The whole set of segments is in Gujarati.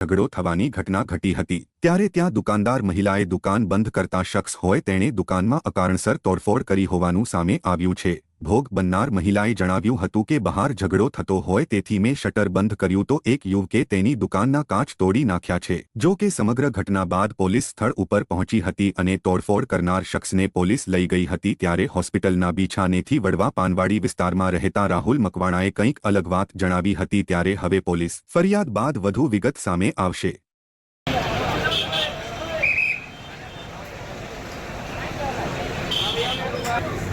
ઝઘડો થવાની ઘટના ઘટી હતી. ત્યારે ત્યાં દુકાનદાર મહિલાએ દુકાન બંધ કરતા શખ્સ હોય તેણે દુકાનમાં અકારણસર તોડફોડ કરી હોવાનું સામે આવ્યું છે. ભોગ બનનાર મહિલાએ જણાવ્યું હતું કે બહાર ઝઘડો થતો હોય તેથી મેં શટર બંધ કર્યું તો એક યુવકે તેની દુકાનના કાચ તોડી નાખ્યા છે. જો કે સમગ્ર ઘટના બાદ પોલીસ સ્થળ ઉપર પહોંચી હતી અને તોડફોડ કરનાર શખ્સને પોલીસ લઈ ગઈ હતી ત્યારે હોસ્પિટલના બીછાનેથી વડવા પાનવાડી વિસ્તારમાં રહેતા રાહુલ મકવાણાએ કંઈક અલગ વાત જણાવી હતી ત્યારે હવે પોલીસ ફરિયાદ બાદ વધુ વિગત સામે આવશે. Thank અ,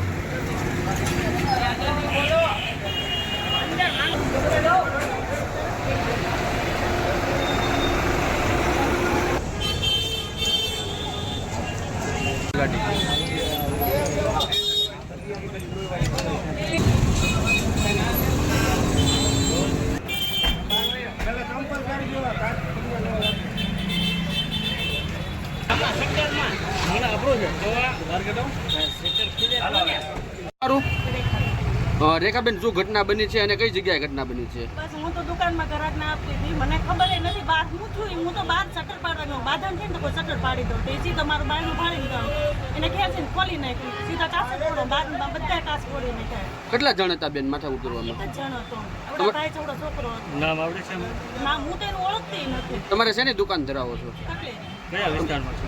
રેખાબેન શું ઘટના બની છે અને કઈ જગ્યાએ ઘટના બની છે? બસ હું તો દુકાનમાં ગ્રાહક ના આપતી હતી. મને ખબર એ નથી બહાર હું છું હું તો બહાર શટર પાડવાનું બાંધણ છે ને તો કોઈ શટર પાડી દઉં. તો એ સીધો મારું બાયણું પાડી ગયો. એને ખેંચીને છે ખોલી નાખ્યું સીધા કાચ જ બાર બધા કાચ ફોડી નાખ્યા કેટલા જણ હતા બેન માથા ઉતરવામાં? એક જ જણ હતો. ભાઈ ચવડો છોકરો હતો. નામ આવડે છે એમ? હું તો ઓળખતી નથી. તમારે શેની દુકાન ધરાવો છો? કયા વિસ્તારમાં છે?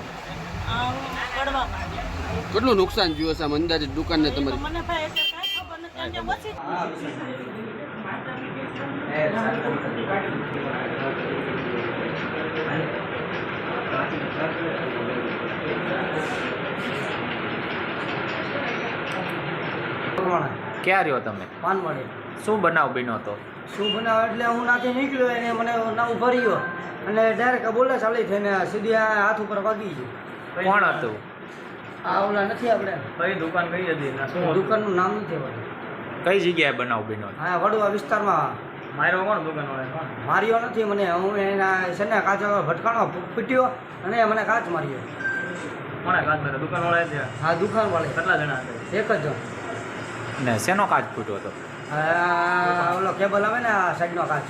કેટલું નુકસાન થયું હશે આમ અંદાજે દુકાનને તમારી? મને ભાઈ એટલે કાંઈ ખબર નથી કારણ કે બસી ક્યાં રહ્યો તમે? પાનવાડી. શું બનાવ બીનો હતો? શું બનાવ? એટલે હું નાથી નીકળ્યો એને મને ના ઊભા રહ્યો. અને ડાયરેક્ટ બોલે ચાલી થઈને સીધી આ હાથ ઉપર વાગી ગઈ કોણ હતું? આ ઓલા નથી આપણે. કઈ દુકાન કઈ હતી શું? દુકાનનું નામ નથી કઈ જગ્યાએ બનાવ બન્યો? હતો? હા વડવા વિસ્તારમાં. માર્યો કોણ દુકાન માર્યો નથી મને હું એના છે ને કાચ ભટકાણો ફૂટ્યો અને મને કાચ માર્યો. કોણે કાચ માર્યો? દુકાન વાળા છે હા દુકાન વાળા કેટલા જણા હતા? એક જ જણ. ને શેનો કાચ ફૂટ્યો હતો? ઓલો કેબલ આવે ને આ સાઈડનો કાચ.